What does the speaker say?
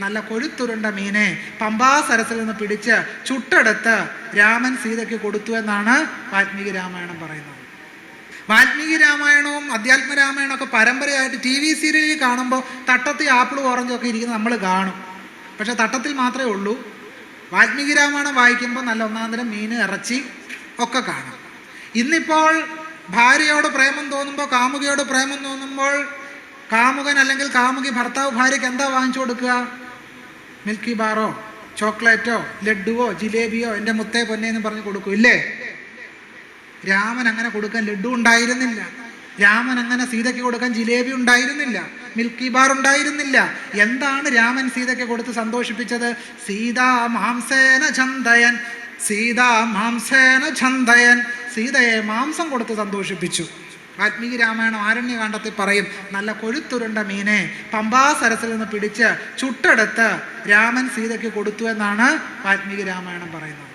നല്ല കൊഴുത്തുരുണ്ട മീനെ പമ്പാ സരസിൽ നിന്ന് പിടിച്ച് ചുട്ടെടുത്ത് രാമൻ സീതയ്ക്ക് കൊടുത്തു എന്നാണ് വാൽമീകി രാമായണം പറയുന്നത്. വാൽമീകി രാമായണവും അധ്യാത്മ രാമായണവും ഒക്കെ പരമ്പരയായിട്ട് ടി വി സീരിയലിൽ കാണുമ്പോൾ തട്ടത്തിൽ ആപ്പിളും ഓറഞ്ചും ഒക്കെ ഇരിക്കുന്നത് നമ്മൾ കാണും. പക്ഷെ തട്ടത്തിൽ മാത്രമേ ഉള്ളൂ. വാൽമീകി രാമായണം വായിക്കുമ്പോൾ നല്ല ഒന്നാന്തരം മീൻ ഇറച്ചി ഒക്കെ കാണും. ഇന്നിപ്പോൾ ഭാര്യയോട് പ്രേമം തോന്നുമ്പോൾ കാമുകയോട് പ്രേമം തോന്നുമ്പോൾ കാമുകൻ അല്ലെങ്കിൽ കാമുകി ഭർത്താവ് ഭാര്യയ്ക്ക് എന്താ വാങ്ങിച്ചു കൊടുക്കുക? മിൽക്കി ബാറോ ചോക്ലേറ്റോ ലഡുവോ ജിലേബിയോ എന്റെ മുത്തേ പൊന്നേ എന്ന് പറഞ്ഞ് കൊടുക്കും. ഇല്ലേ? രാമൻ അങ്ങനെ കൊടുക്കാൻ ലഡു ഉണ്ടായിരുന്നില്ല. രാമൻ അങ്ങനെ സീതയ്ക്ക് കൊടുക്കാൻ ജിലേബി ഉണ്ടായിരുന്നില്ല. മിൽക്കി ബാർ ഉണ്ടായിരുന്നില്ല. എന്താണ് രാമൻ സീതയ്ക്ക് കൊടുത്ത് സന്തോഷിപ്പിച്ചത്? സീതാ മാംസേന ചന്തയൻ സീതാ മാംസേന ചന്തയൻ സീതയെ മാംസം കൊടുത്ത് സന്തോഷിപ്പിച്ചു. വാൽമീകി രാമായണം ആരണ്യകാന്ഡത്തിൽ പറയും നല്ല കൊഴുത്തുരുണ്ട മീനെ പമ്പാ സരസിൽ നിന്ന് പിടിച്ച് ചുട്ടെടുത്ത് രാമൻ സീതയ്ക്ക് കൊടുത്തു എന്നാണ് വാൽമീകി രാമായണം പറയുന്നത്.